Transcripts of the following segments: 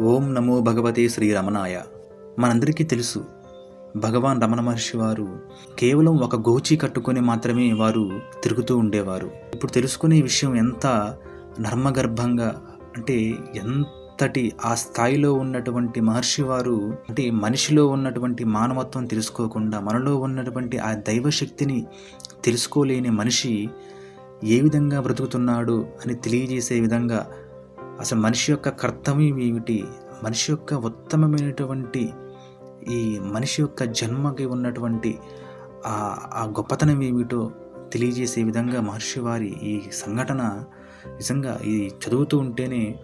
ఓం నమో భగవతే శ్రీ రమణాయ. మనందరికీ తెలుసు భగవాన్ రమణ మహర్షి వారు కేవలం ఒక గోచి కట్టుకొని మాత్రమే వారు తిరుగుతూ ఉండేవారు. ఇప్పుడు తెలుసుకునే విషయం ఎంత నర్మగర్భంగా అంటే ఎంతటి ఆ స్థాయిలో ఉన్నటువంటి మహర్షి వారు అంటే మనిషిలో ఉన్నటువంటి మానవత్వం తెలుసుకోకుండా మనలో ఉన్నటువంటి ఆ దైవశక్తిని తెలుసుకోలేని మనిషి ఏ విధంగా బ్రతుకుతున్నాడు అని తెలియజేసే విధంగా అసలు మనిషి యొక్క కర్తవ్యం ఏమిటి? మనిషి యొక్క ఉత్తమమైనటువంటి ఈ మనిషి యొక్క జన్మకి ఉన్నటువంటి ఆ గొప్పతనం ఏమిటో తెలియజేసే విధంగా మహర్షి వారి ఈ సంఘటన నిజంగా ఇది చదువుతూ ఉంటేనే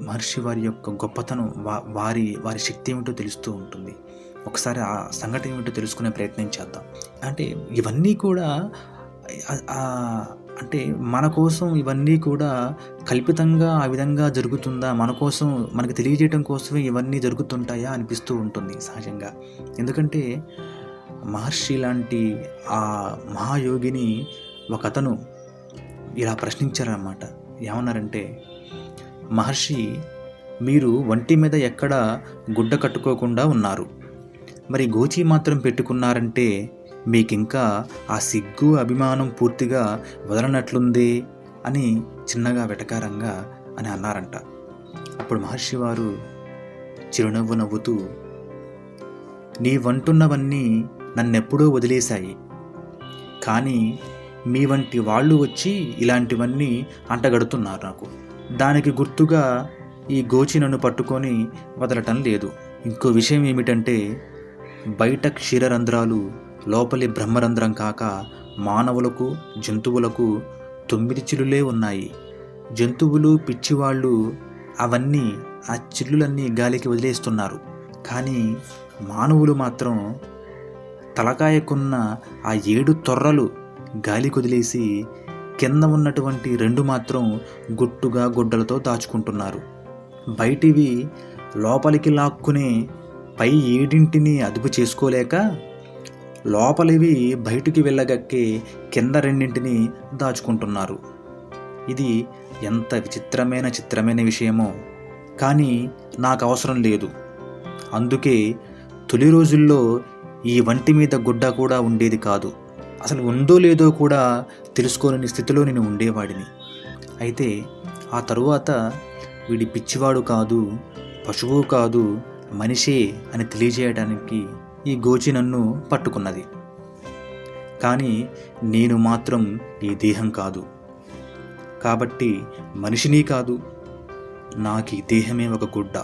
మహర్షి వారి యొక్క గొప్పతనం వా వారి వారి శక్తి ఏమిటో తెలుస్తూ ఉంటుంది. ఒకసారి ఆ సంఘటన ఏమిటో తెలుసుకునే ప్రయత్నం చేద్దాం. అంటే ఇవన్నీ కూడా అంటే మన కోసం ఇవన్నీ కూడా కల్పితంగా ఆ విధంగా జరుగుతుందా? మన కోసం మనకి తెలియజేయడం కోసమే ఇవన్నీ జరుగుతుంటాయా? అనిపిస్తూ ఉంటుంది సహజంగా. ఎందుకంటే మహర్షి లాంటి ఆ మహాయోగిని ఒక అతను ఇలా ప్రశ్నించారన్నమాట. ఏమన్నారంటే మహర్షి మీరు ఒంటి మీద ఎక్కడ గుడ్డ కట్టుకోకుండా ఉన్నారు. మరి గోచి మాత్రం పెట్టుకున్నారంటే మీకింకా ఆ సిగ్గు అభిమానం పూర్తిగా వదలనట్లుంది అని చిన్నగా వెటకారంగా అని అన్నారంట. అప్పుడు మహర్షి వారు చిరునవ్వు నవ్వుతూ నీ వంటున్నవన్నీ నన్నెప్పుడూ వదిలేశాయి. కానీ మీ వంటి వాళ్ళు వచ్చి ఇలాంటివన్నీ అంటగడుతున్నారు నాకు. దానికి గుర్తుగా ఈ గోచి నన్ను పట్టుకొని వదలటం లేదు. ఇంకో విషయం ఏమిటంటే బయట క్షీరరంధ్రాలు లోపలి బ్రహ్మరంధ్రం కాక మానవులకు జంతువులకు తొమ్మిది చిల్లులే ఉన్నాయి. జంతువులు పిచ్చివాళ్ళు అవన్నీ ఆ చిల్లులన్నీ గాలికి వదిలేస్తున్నారు. కానీ మానవులు మాత్రం తలకాయకున్న ఆ ఏడు తొర్రలు గాలి కొదిలేసి కింద ఉన్నటువంటి రెండు మాత్రం గుట్టుగా గుడ్డలతో దాచుకుంటున్నారు. బయటివి లోపలికి లాక్కునే పై ఏడింటిని అదుపు చేసుకోలేక లోపలివి బయటికి వెళ్ళగక్కే కింద రెండింటిని దాచుకుంటున్నారు. ఇది ఎంత విచిత్రమైన చిత్రమైన విషయమో. కానీ నాకు అవసరం లేదు. అందుకే తొలి రోజుల్లో ఈ వంటి మీద గుడ్డ కూడా ఉండేది కాదు. అసలు ఉందో లేదో కూడా తెలుసుకోలేని స్థితిలో నేను ఉండేవాడిని. అయితే ఆ తరువాత వీడి పిచ్చివాడు కాదు పశువు కాదు మనిషే అని తెలియజేయడానికి ఈ గోచి నన్ను పట్టుకున్నది. కానీ నేను మాత్రం ఈ దేహం కాదు. కాబట్టి మనిషిని కాదు. నాకు ఈ దేహమే ఒక గుడ్డ.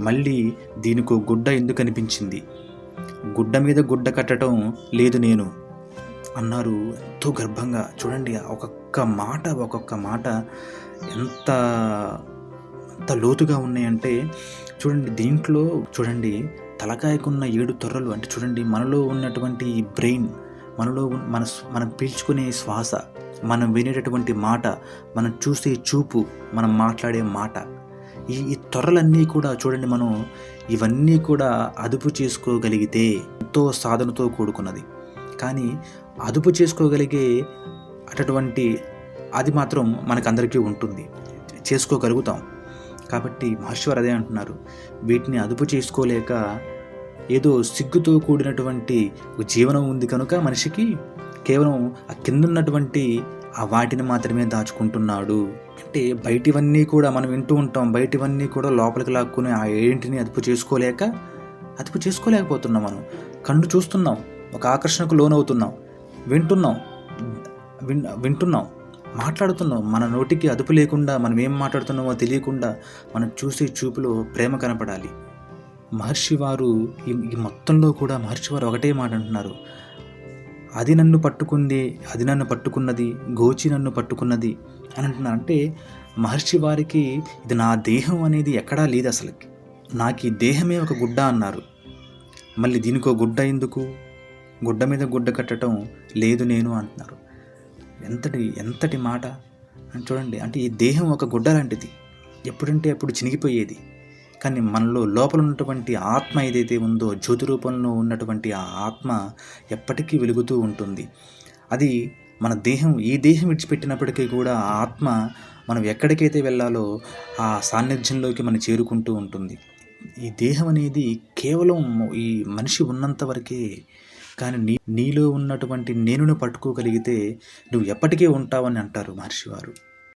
మళ్ళీ దీనికో గుడ్డ ఎందుకు అనిపించింది? గుడ్డ మీద గుడ్డ కట్టడం లేదు నేను. అన్నారు ఎంతో గర్భంగా. చూడండి ఒక్కొక్క మాట ఒక్కొక్క మాట ఎంత ఎంత లోతుగా ఉన్నాయంటే చూడండి దీంట్లో చూడండి తలకాయకున్న ఏడు తొర్రలు అంటే చూడండి మనలో ఉన్నటువంటి ఈ బ్రెయిన్ మనలో మన మనం పీల్చుకునే శ్వాస మనం వినేటటువంటి మాట మనం చూసే చూపు మనం మాట్లాడే మాట. ఈ ఈ తొర్రలన్నీ కూడా చూడండి మనం ఇవన్నీ కూడా అదుపు చేసుకోగలిగితే ఎంతో సాధనతో కూడుకున్నది. కానీ అదుపు చేసుకోగలిగే అటువంటి అది మాత్రం మనకందరికీ ఉంటుంది. చేసుకోగలుగుతాం. కాబట్టి మహర్షివారు అదే అంటున్నారు. వీటిని అదుపు చేసుకోలేక ఏదో సిగ్గుతో కూడినటువంటి ఒక జీవనం ఉంది కనుక మనిషికి కేవలం ఆ కింద ఉన్నటువంటి ఆ వాటిని మాత్రమే దాచుకుంటున్నాడు. అంటే బయటివన్నీ కూడా మనం వింటూ ఉంటాం. బయటివన్నీ కూడా లోపలికి లాక్కుని ఆ ఏంటిని అదుపు చేసుకోలేక అదుపు చేసుకోలేకపోతున్నాం మనం. కండు చూస్తున్నాం. ఒక ఆకర్షణకు లోనవుతున్నాం. వింటున్నాం. విన్ వింటున్నాం. మాట్లాడుతున్నాం. మన నోటికి అదుపు లేకుండా మనం ఏం మాట్లాడుతున్నామో తెలియకుండా మనం చూసే చూపులో ప్రేమ కనపడాలి. మహర్షి వారు ఈ ఈ మొత్తంలో కూడా మహర్షి వారు ఒకటే మాట అంటున్నారు. అది నన్ను పట్టుకుంది అది నన్ను పట్టుకున్నది గోచి నన్ను పట్టుకున్నది అని అంటున్నారు. అంటే మహర్షి వారికి ఇది నా దేహం అనేది ఎక్కడా లేదు అసలుకి. నాకు ఈ దేహమే ఒక గుడ్డ అన్నారు. మళ్ళీ దీనికో గుడ్డ ఎందుకు? గుడ్డ మీద గుడ్డ కట్టడం లేదు నేను అంటున్నారు. ఎంతటి ఎంతటి మాట? అని చూడండి అంటే ఈ దేహం ఒక గుడ్డ లాంటిది. ఎప్పుడంటే అప్పుడు చినిగిపోయేది. కానీ మనలో లోపల ఉన్నటువంటి ఆత్మ ఏదైతే ఉందో జ్యోతి రూపంలో ఉన్నటువంటి ఆ ఆత్మ ఎప్పటికీ వెలుగుతూ ఉంటుంది. అది మన దేహం ఈ దేహం విడిచిపెట్టినప్పటికీ కూడా ఆ ఆత్మ మనం ఎక్కడికైతే వెళ్ళాలో ఆ సాన్నిధ్యంలోకి మనం చేరుకుంటూ ఉంటుంది. ఈ దేహం అనేది కేవలం ఈ మనిషి ఉన్నంత వరకే కానీ నీ నీలో ఉన్నటువంటి నేనును పట్టుకోగలిగితే నువ్వు ఎప్పటికీ ఉంటావని అంటారు మహర్షి వారు.